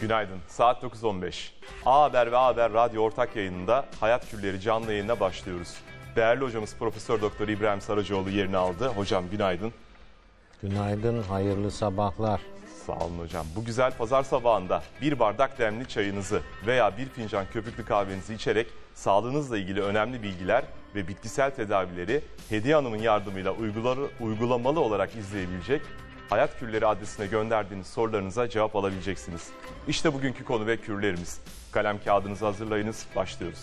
Günaydın. Saat 9.15. A Haber ve A Haber Radyo ortak yayınında Hayat Külleri canlı yayına başlıyoruz. Değerli hocamız Profesör Doktor İbrahim Saracoğlu yerini aldı. Hocam günaydın. Günaydın, hayırlı sabahlar. Sağ olun hocam. Bu güzel pazar sabahında bir bardak demli çayınızı veya bir fincan köpüklü kahvenizi içerek sağlığınızla ilgili önemli bilgiler ve bitkisel tedavileri Hediye Hanım'ın yardımıyla uygulamalı olarak izleyebilecek Hayat Kürleri adresine gönderdiğiniz sorularınıza cevap alabileceksiniz. İşte bugünkü konu ve kürlerimiz. Kalem kağıdınızı hazırlayınız, başlıyoruz.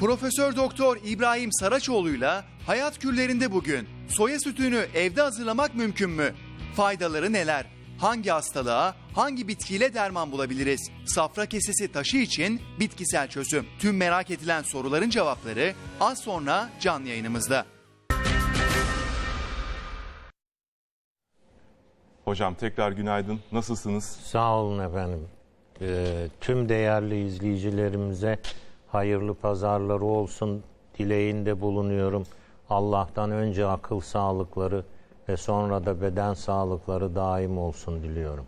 Profesör Doktor İbrahim Saraçoğlu'yla Hayat Küllerinde bugün soya sütünü evde hazırlamak mümkün mü? Faydaları neler? Hangi hastalığa, hangi bitkiyle derman bulabiliriz? Safra kesesi taşı için bitkisel çözüm. Tüm merak edilen soruların cevapları az sonra canlı yayınımızda. Hocam tekrar günaydın. Nasılsınız? Sağ olun efendim. Ee, tüm değerli izleyicilerimize hayırlı pazarları olsun dileğinde bulunuyorum. Allah'tan önce akıl sağlıkları ve sonra da beden sağlıkları daim olsun diliyorum.